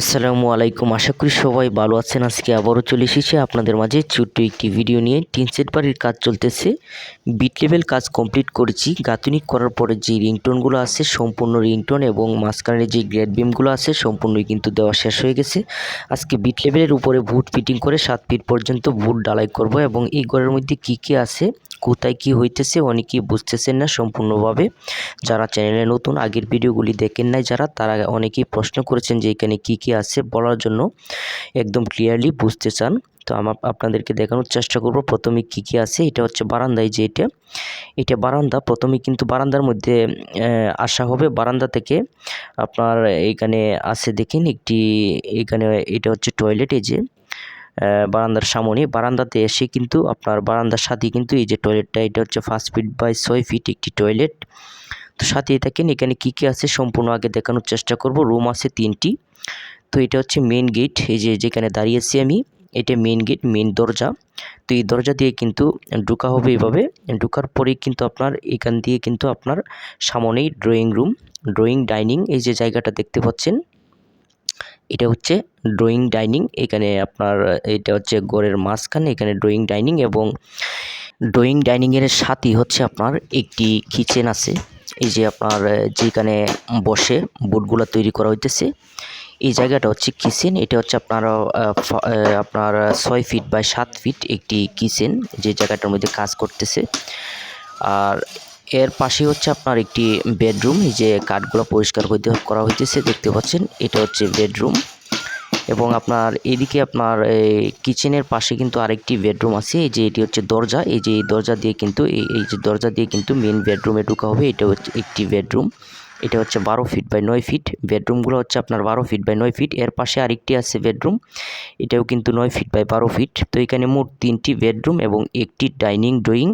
আসসালামু আলাইকুম। আশা করি সবাই ভালো আছেন। আজকে আবারও চলে এসেছি আপনাদের মাঝে ছোট্ট একটি ভিডিও নিয়ে। টিন সেট বাড়ির কাজ চলতেছে। বিট লেভেল কাজ কমপ্লিট করেছি। গাঁথুনি করার পরে যে রিংটোনগুলো আছে, সম্পূর্ণ রিংটোন এবং মাঝখানে যে গ্রেড বিমগুলো আছে, সম্পূর্ণই কিন্তু দেওয়া শেষ হয়ে গেছে। আজকে বিট লেভেলের উপরে ভুট ফিটিং করে সাত ফিট পর্যন্ত ভুট ডালাই করব এবং এই ঘরের মধ্যে কী কী আছে কোথায় কি হইতেছে অনেকেই বুঝতেছেন না সম্পূর্ণভাবে। যারা চ্যানেলে নতুন, আগের ভিডিওগুলি দেখেন নাই যারা, তারা অনেকেই প্রশ্ন করেছেন যে এখানে কি কি আছে বলার জন্য। একদম ক্লিয়ারলি বুঝতে চান। তো আমার আপনাদেরকে দেখানোর চেষ্টা করব। প্রথমে কি কি আছে? এটা হচ্ছে বারান্দায় যে এটা। এটা বারান্দা। প্রথমে কিন্তু বারান্দার মধ্যে আসা হবে। বারান্দা থেকে আপনার এখানে আছে দেখেন একটি, এখানে এটা হচ্ছে টয়লেট এই যে। বারান্দার সামনে। বারান্দাতে এসে কিন্তু আপনার বারান্দার সাথে কিন্তু এই যে টয়লেটটা এটা হচ্ছে পাঁচ ফিট বাই ছয় ফিট একটি টয়লেট তো সাথেই থাকেন এখানে কী কী আছে সম্পূর্ণ আগে দেখানোর চেষ্টা করব। রুম আছে তিনটি। তো এটা হচ্ছে মেন গেট এই যে যেখানে দাঁড়িয়েছি আমি, এটা মেন গেট মেন দরজা। তো এই দরজা দিয়ে কিন্তু ঢুকা হবে এভাবে। ঢুকার পরেই কিন্তু আপনার, এখান দিয়ে কিন্তু আপনার সামনেই ড্রয়িং রুম ড্রয়িং ডাইনিং এই যে জায়গাটা দেখতে পাচ্ছেন। এটা হচ্ছে ড্রয়িং ডাইনিং এখানে আপনার, এটা হচ্ছে গড়ের মাঝখানে এখানে ড্রয়িং ডাইনিং এবং ড্রয়িং ডাইনিংয়ের সাথেই হচ্ছে আপনার একটি কিচেন আছে। এই যে আপনার, যেখানে বসে বোর্ডগুলো তৈরি করা হইতেছে। এই জায়গাটা হচ্ছে কিচেন এটা হচ্ছে আপনার আপনার ছয় ফিট বাই সাত ফিট একটি কিচেন যে জায়গাটার মধ্যে কাজ করতেছে। আর এর পাশে হচ্ছে আপনার একটি বেডরুম, এই যে কাঠগুলো পরিষ্কার হইতে করা হইতেছে, দেখতে পাচ্ছেন, এটা হচ্ছে বেডরুম। এবং আপনার এদিকে আপনার কিচেনের পাশে কিন্তু আরেকটি বেডরুম আছে, এই যে এটি হচ্ছে দরজা, এই যে এই দরজা দিয়ে কিন্তু, এই যে দরজা দিয়ে কিন্তু মেন বেডরুমে ঢুকা হবে, এটা হচ্ছে একটি বেডরুম। এটা হচ্ছে বারো ফিট বাই নয় ফিট বেডরুমগুলো হচ্ছে আপনার বারো ফিট বাই নয় ফিট এর পাশে আরেকটি আছে বেডরুম এটাও কিন্তু নয় ফিট বাই বারো ফিট তো এখানে মোট তিনটি বেডরুম এবং একটি ডাইনিং ড্রয়িং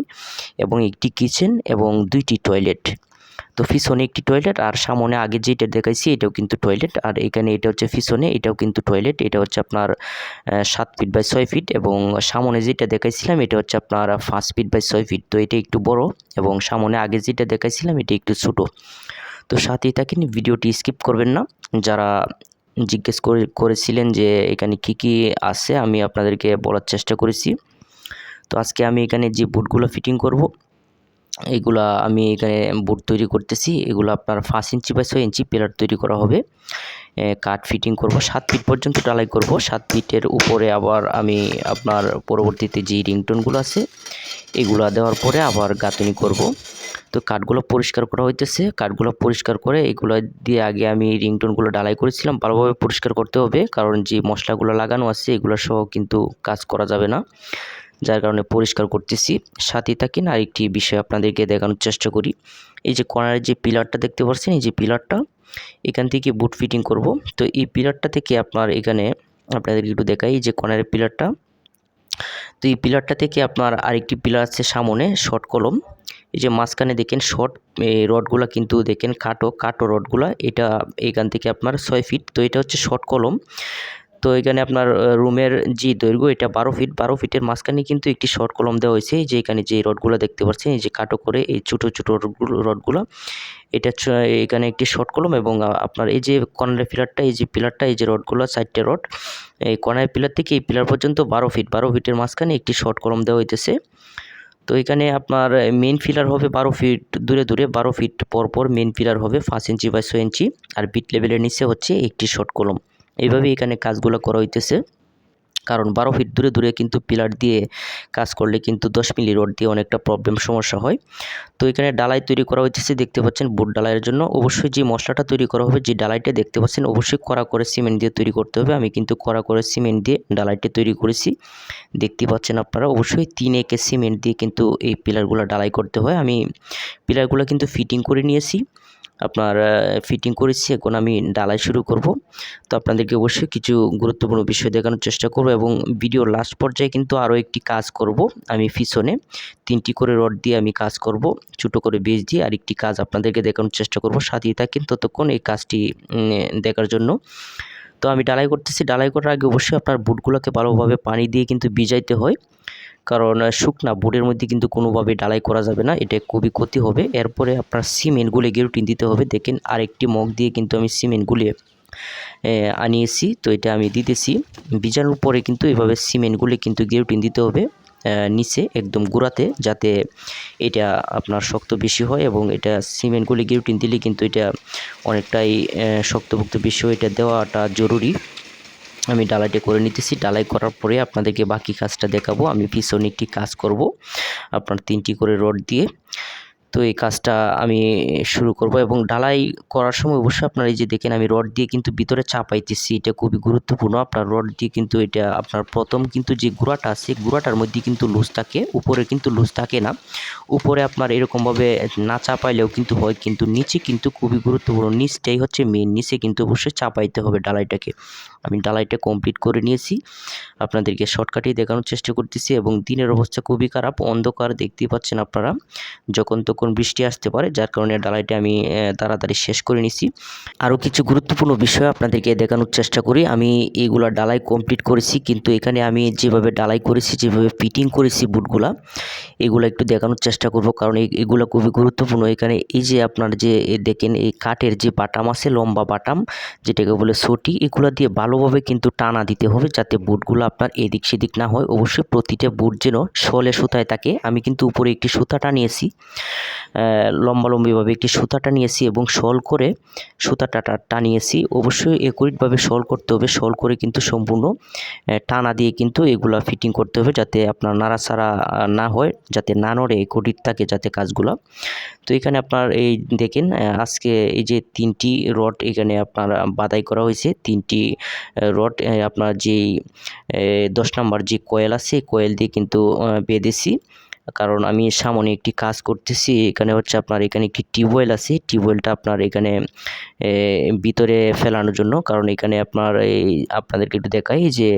এবং একটি কিচেন এবং দুইটি টয়লেট তো পিছনে একটি টয়লেট আর সামনে আগে যেটা দেখাইছি এটাও কিন্তু টয়লেট আর এখানে এটা হচ্ছে পিছনে, এটাও কিন্তু টয়লেট এটা হচ্ছে আপনার সাত ফিট বাই ছয় ফিট এবং সামনে যেটা দেখাইছিলাম এটা হচ্ছে আপনার পাঁচ ফিট বাই ছয় ফিট তো এটা একটু বড় এবং সামনে আগে যেটা দেখাইছিলাম এটা একটু ছোটো। তো সাথেই থাকেন, ভিডিওটি স্কিপ করবেন না। যারা জিজ্ঞেস করে, করেছিলেন যে এখানে কি কি আছে, আমি আপনাদেরকে বলার চেষ্টা করেছি। তো আজকে আমি এখানে যে বুটগুলো ফিটিং করব, এগুলা আমি এখানে বুট তৈরি করতেছি। এগুলো আপনার পাঁচ ইঞ্চি বা ছয় ইঞ্চি পিলার তৈরি করা হবে। কাঠ ফিটিং করব, সাত ফিট পর্যন্ত ডালাই করব। সাত ফিটের উপরে আবার আমি আপনার পরবর্তীতে যে রিংটোনগুলো আছে, এগুলো দেওয়ার পরে আবার গাঁথনি করব। তো কাঠগুলো পরিষ্কার করা হইতেছে। কাঠগুলো পরিষ্কার করে এগুলো দিয়ে আগে আমি রিংটোনগুলো ডালাই করেছিলাম। ভালোভাবে পরিষ্কার করতে হবে, কারণ যে মশলাগুলো লাগানো আছে, এগুলো সহ কিন্তু কাজ করা যাবে না। যার কারণে পরিষ্কার করতেছি। সাথে থাকি না, আরেকটি বিষয় আপনাদেরকে দেখানোর চেষ্টা করি। এই যে কর্নারের যে পিলারটা দেখতে পাচ্ছেন, এই যে পিলারটা এখান থেকে বুট ফিটিং করব। তো এই পিলারটা থেকে আপনার এখানে আপনাদের একটু দেখাই যে কর্নারের পিলারটা তো এই পিলারটা থেকে আপনার আরেকটি পিলার আছে সামনে শর্ট কলম এই যে মাঝখানে দেখেন শর্ট রডগুলা কিন্তু দেখেন কাটো কাটো রডগুলা। এটা এখান থেকে আপনার ছয় ফিট তো এটা হচ্ছে শর্ট কলম তো এখানে আপনার রুমের যে দৈর্ঘ্য, এটা বারো ফিট, বারো ফিটের মাঝখানে কিন্তু একটি শর্ট কলম দেওয়া হয়েছে। যে এখানে যে রডগুলো দেখতে পাচ্ছেন, এই যে কাটো করে এই ছোটো ছোটো রডগুলো এটা এখানে একটি শর্ট কলম এবং আপনার এই যে কর্নারের পিলারটা, এই যে পিলারটা, এই যে রডগুলো, চারটে রড, এই কর্নারের পিলার থেকে এই পিলার পর্যন্ত বারো ফিট, বারো ফিটের মাঝখানে একটি শর্ট কলম দেওয়া হইতেছে। তো এখানে আপনার মেন ফিলার হবে বারো ফিট দূরে দূরে, বারো ফিট পর পর মেন ফিলার হবে পাঁচ ইঞ্চি বাই ছয় ইঞ্চি, আর বিট লেভেলের নিচে হচ্ছে একটি শর্ট কলম। এইভাবে এখানে কাজগুলো করা হইতেছে। কারণ বারো ফিট দূরে দূরে কিন্তু পিলার দিয়ে কাজ করলে কিন্তু দশ মিলি রড দিয়ে অনেকটা প্রবলেম সমস্যা হয়। তো এখানে ডালাই তৈরি করা হইতেছে, দেখতে পাচ্ছেন বুট ডালাইয়ের জন্য। অবশ্যই যে মশলাটা তৈরি করা হবে, যে ডালাইটা দেখতে পাচ্ছেন, অবশ্যই কড়া করে সিমেন্ট দিয়ে তৈরি করতে হবে। আমি কিন্তু কড়া করে সিমেন্ট দিয়ে ডালাইটা তৈরি করেছি। দেখতে পাচ্ছেন আপনারা, অবশ্যই তিন একে সিমেন্ট দিয়ে কিন্তু এই পিলারগুলো ডালাই করতে হয়। আমি পিলারগুলো কিন্তু ফিটিং করে নিয়েছি। আপনার ফিটিং করেছি, এখন আমি ডালাই শুরু করব। তো আপনাদেরকে অবশ্যই কিছু গুরুত্বপূর্ণ বিষয় দেখানোর চেষ্টা করব এবং ভিডিওর লাস্ট পর্যায়ে কিন্তু আরও একটি কাজ করব আমি পিছনে। তিনটি করে রড দিয়ে আমি কাজ করব, ছোটো করে বেজ দিয়ে আরেকটি কাজ আপনাদেরকে দেখানোর চেষ্টা করব। সাথেই থাকেন ততক্ষণ এই কাজটি দেখার জন্য। তো আমি ডালাই করতেছি, ডালাই করার আগে অবশ্যই আপনার বুটগুলোকে ভালোভাবে পানি দিয়ে কিন্তু ভিজাইতে হয়। কারণ শুকনা বোর্ডের মধ্যে কিন্তু কোনোভাবে ডালাই করা যাবে না এটা খুবই ক্ষতি হবে। এরপরে আপনার সিমেন্ট গুলে গেরুটিন দিতে হবে। দেখেন আরেকটি মগ দিয়ে কিন্তু আমি সিমেন্ট গুলিয়ে আনিয়েছি। তো এটা আমি দিতেছি। বিজানোর পরে কিন্তু এভাবে সিমেন্টগুলি কিন্তু গিরুটিন দিতে হবে নিচে একদম গোড়াতে যাতে এটা আপনার শক্ত বেশি হয় এবং এটা সিমেন্টগুলি গিরুটিন দিলে কিন্তু এটা অনেকটাই আহ, শক্তপোক্ত বেশি হয়। এটা দেওয়াটা জরুরি। আমি ডালাইটি করে নিতেছি। ডালাই করার পরে আপনাদেরকে বাকি কাজটা দেখাবো। আমি পিছনে একটি কাজ করব। আপনার তিনটি করে রড দিয়ে। তো এই কাজটা আমি শুরু করব এবং ডালাই করার সময় অবশ্যই আপনারা এই যে দেখেন আমি রড দিয়ে কিন্তু ভিতরে চাপাইতেছি, এটা খুবই গুরুত্বপূর্ণ। আপনার রড দিয়ে কিন্তু এটা আপনার প্রথম কিন্তু যে গুঁড়াটা আছে গুঁড়াটার মধ্যে কিন্তু লুজ থাকে, উপরে কিন্তু লুজ থাকে না। উপরে আপনার এরকমভাবে না চাপাইলেও কিন্তু হয়, কিন্তু নিচে কিন্তু খুবই গুরুত্বপূর্ণ। নিচটাই হচ্ছে মেন নিচে কিন্তু অবশ্যই চাপাইতে হবে ডালাইটাকে আমি ডালাইটা কমপ্লিট করে নিয়েছি। আপনাদেরকে শর্টকাটেই দেখানোর চেষ্টা করতেছি এবং দিনের অবস্থা খুবই খারাপ, অন্ধকার দেখতেই পাচ্ছেন আপনারা। যখন তখন বৃষ্টি আসতে পারে, যার কারণে ডালাইটা আমি তাড়াতাড়ি শেষ করে নিছি। আরও কিছু গুরুত্বপূর্ণ বিষয় আপনাদেরকে দেখানোর চেষ্টা করি। আমি এইগুলা ডালাই কমপ্লিট করেছি, কিন্তু এখানে আমি যেভাবে ডালাই করেছি, যেভাবে ফিটিং করেছি বুটগুলা, এগুলো একটু দেখানোর চেষ্টা করব, কারণ এগুলো খুবই গুরুত্বপূর্ণ। এখানে এই যে আপনার যে দেখেন, এই কাঠের যে বাটাম আছে, লম্বা বাটাম, যেটাকে বলে সটি, এগুলো দিয়ে ভালোভাবে কিন্তু টানা দিতে হবে, যাতে বুটগুলো আপনার এদিক সেদিক না হয়। অবশ্যই প্রতিটা বুট যেন শলে সুতায় থাকে। আমি কিন্তু উপরে একটি সুতা টানিয়েছি। লম্বালম্বিভাবে একটি সুতা টানিয়েছি এবং শল করে সুতাটা টানিয়েছি অবশ্যই একুরেটভাবে শল করতে হবে। শল করে কিন্তু সম্পূর্ণ টানা দিয়ে কিন্তু এগুলা ফিটিং করতে হবে যাতে আপনার নাড়াচাড়া না হয়, যাতে না নড়ে একুরিট থাকে যাতে কাজগুলা। তো এখানে আপনার এই দেখেন আজকে এই যে তিনটি রড এখানে আপনার বাদাই করা হয়েছে। তিনটি রড আপনার যেই দশ নম্বর যে কয়েল আছে কয়েল দিয়ে কিন্তু বেঁধেছি। কারণ আমি সামনে একটি কাজ করতেছি, এখানে হচ্ছে আপনার এখানে একটি টিউবওয়েল আছে, টিউবওয়েলটা আপনার এখানে ভিতরে ফেলানোর জন্য, কারণ এখানে আপনার এই, আপনাদেরকে একটু দেখাই যে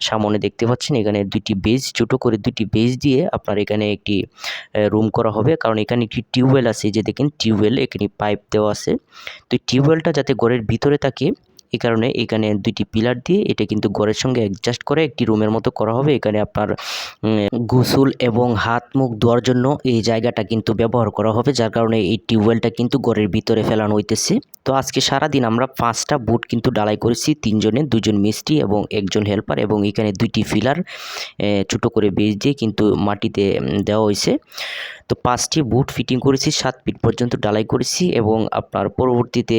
সামনে দেখতে পাচ্ছেন, এখানে দুইটি বেজ, ছোটো করে দুটি বেজ দিয়ে আপনার এখানে একটি রুম করা হবে। কারণ এখানে একটি টিউবওয়েল আছে, যে দেখেন টিউবওয়েল, এখানে পাইপ দেওয়া আছে। তো টিউবওয়েলটা যাতে ঘরের ভিতরে থাকে এই কারণে এখানে দুইটি পিলার দিয়ে এটা কিন্তু ঘরের সঙ্গে অ্যাডজাস্ট করে একটি রুমের মতো করা হবে। এখানে আপনার গোসল এবং হাত মুখ ধোয়ার জন্য এই জায়গাটা কিন্তু ব্যবহার করা হবে, যার কারণে এই টিউবওয়েলটা কিন্তু ঘরের ভিতরে ফেলানো হইতেছে। তো আজকে সারাদিন আমরা পাঁচটা বুট কিন্তু ডালাই করেছি, তিনজনে, দুজন মিস্ত্রি এবং একজন হেল্পার এবং এখানে দুইটি ফিলার ছোটো করে বেজ দিয়ে কিন্তু মাটিতে দেওয়া হয়েছে তো পাঁচটি বুট ফিটিং করেছি, সাত ফিট পর্যন্ত ডালাই করেছি এবং আপনার পরবর্তীতে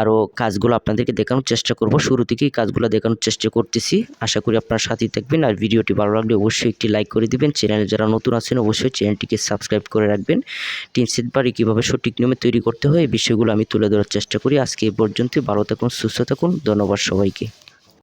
আরও কাজগুলো আপনাদেরকে দেখানোর চেষ্টা করব। শুরু থেকেই কাজগুলো দেখানোর চেষ্টা করতেছি। আশা করি আপনার সাথেই থাকবেন আর ভিডিওটি ভালো লাগলে অবশ্যই একটি লাইক করে দিবেন। চ্যানেলে যারা নতুন আছেন, অবশ্যই চ্যানেলটিকে সাবস্ক্রাইব করে রাখবেন। টিন সেট বাড়ি কীভাবে সঠিক নিয়মে তৈরি করতে হয়, এই বিষয়গুলো আমি তুলে ধরার চেষ্টা করি। আজকে এ পর্যন্ত ভালো থাকুন, সুস্থ থাকুন। ধন্যবাদ সবাইকে।